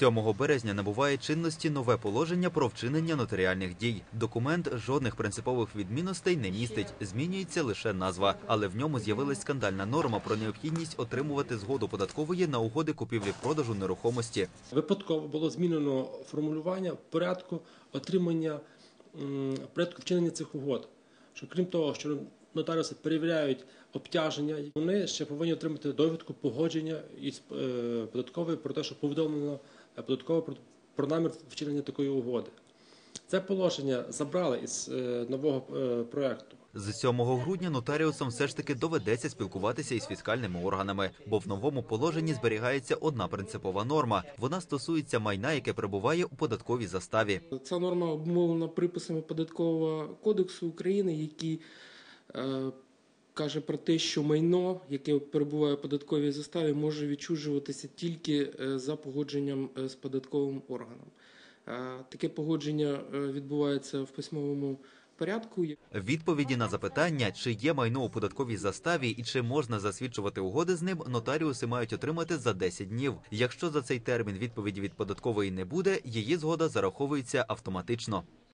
7 березня набуває чинності нове положення про вчинення нотаріальних дій. Документ жодних принципових відмінностей не містить, змінюється лише назва. Але в ньому з'явилась скандальна норма про необхідність отримувати згоду податкової на угоди купівлі-продажу нерухомості. Випадково було змінено формулювання порядку отримання порядку вчинення цих угод. Що крім того, що нотаріуси перевіряють обтяження, вони ще повинні отримати довідку погодження із е, податковою про те, що повідомлено е, податково про, намір вчинення такої угоди. Це положення забрали із е, нового проєкту. З 7 грудня нотаріусам все ж таки доведеться спілкуватися із фіскальними органами, бо в новому положенні зберігається одна принципова норма. Вона стосується майна, яке перебуває у податковій заставі. Ця норма обумовлена приписами податкового кодексу України, який е, каже про те, що майно, яке перебуває в податковій заставі, може відчужуватися тільки е, за погодженням е, з податковим органом. Е, таке погодження відбувається в письмовому порядку. Відповіді на запитання, чи є майно у податковій заставі і чи можна засвідчувати угоди з ним, нотаріуси мають отримати за 10 днів. Якщо за цей термін відповіді від податкової не буде, її згода зараховується автоматично.